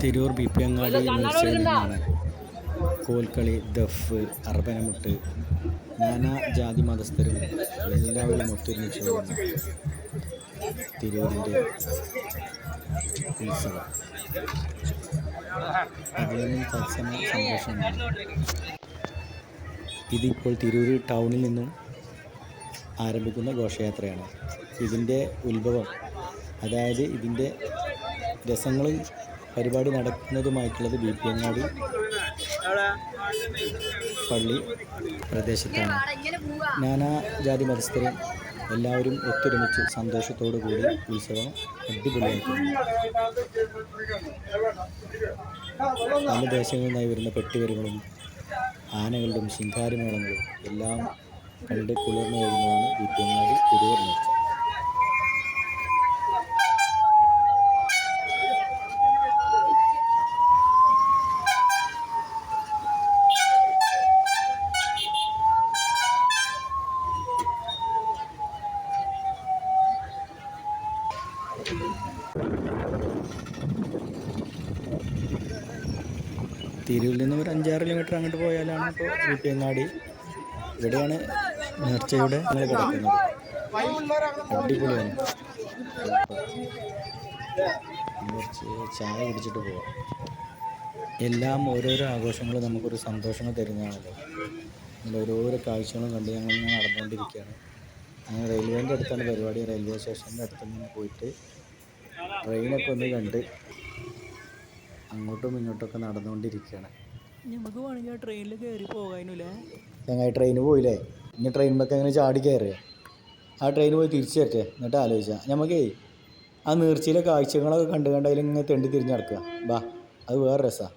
Tirur B P അങ്ങാടി മ്യൂസിയത്തിൽ നിന്നാണ് കോൽക്കളി ദഫ് അർബനമുട്ട് നാനാ ജാതി മതസ്ഥരും എല്ലാവരും ഒത്തൊരുമിച്ച് വരുന്ന തിരൂരിന്റെ ഉത്സവം. അതിനും തത്സമയ സന്തോഷമാണ് ഇതിപ്പോൾ തിരൂർ ടൗണിൽ നിന്നും ആരംഭിക്കുന്ന ഘോഷയാത്രയാണ്. ഇതിന്റെ ഉത്ഭവം അതായത് ഇതിന്റെ രസങ്ങളിൽ പരിപാടി നടക്കുന്നതുമായിട്ടുള്ളത് ബി പി അങ്ങാടി പള്ളി പ്രദേശത്താണ്. നാനാ ജാതി മതസ്ഥരും എല്ലാവരും ഒത്തൊരുമിച്ച് സന്തോഷത്തോടു കൂടി ഉത്സവം അടിപൊളിയാക്കുന്നു പല ദേശങ്ങളിൽ നിന്നായി വരുന്ന പെട്ടിവരുകളും ആനകളുടെയും ശിങ്കാരിമേളങ്ങളും എല്ലാം കണ്ട് കുളിർന്നു വരുന്നതാണ് ബി പി തിരുവർ നേർച്ച. തിരൂരിൽ നിന്നും ഒരു അഞ്ചാറ് കിലോമീറ്റർ അങ്ങോട്ട് പോയാലാണ് ഇപ്പോൾ വീട്ടിയങ്ങാടി ഇവിടെയാണ് നേർച്ചയുടെ കിടക്കുന്നത്. അടിപൊളിയാണ്. ചായ കുടിച്ചിട്ട് പോവാം. എല്ലാം ഓരോരോ ആഘോഷങ്ങളും നമുക്കൊരു സന്തോഷങ്ങൾ തരുന്നതാണല്ലോ. നമ്മൾ ഓരോരോ കാഴ്ചകളും കണ്ട് ഞങ്ങൾ ഇങ്ങനെ നടന്നുകൊണ്ടിരിക്കുകയാണ്. അങ്ങനെ റെയിൽവേന്റെ അടുത്താണ് പരിപാടി. റെയിൽവേ സ്റ്റേഷന്റെ അടുത്ത് ഇങ്ങനെ പോയിട്ട് ട്രെയിനൊക്കെ ഒന്ന് കണ്ട് അങ്ങോട്ടും ഇങ്ങോട്ടൊക്കെ നടന്നുകൊണ്ടിരിക്കുകയാണ്. നമുക്ക് വേണമെങ്കിൽ ആ ട്രെയിനിൽ കയറി പോകാനല്ലേ ചങ്ങായി ട്രെയിൻ പോയില്ലേ? ഇനി ട്രെയിനിലൊക്കെ അങ്ങനെ ചാടി കയറുക? ആ ട്രെയിൻ പോയി തിരിച്ചു തരട്ടെ എന്നിട്ട് ആലോചിച്ചാൽ നമുക്കേ ആ നീർച്ചയിലെ കാഴ്ചകളൊക്കെ കണ്ടു കണ്ട് അതിലിങ്ങനെ തെണ്ടി തിരിഞ്ഞ് നടക്കുക. ബാ അത് വേറെ രസമാണ്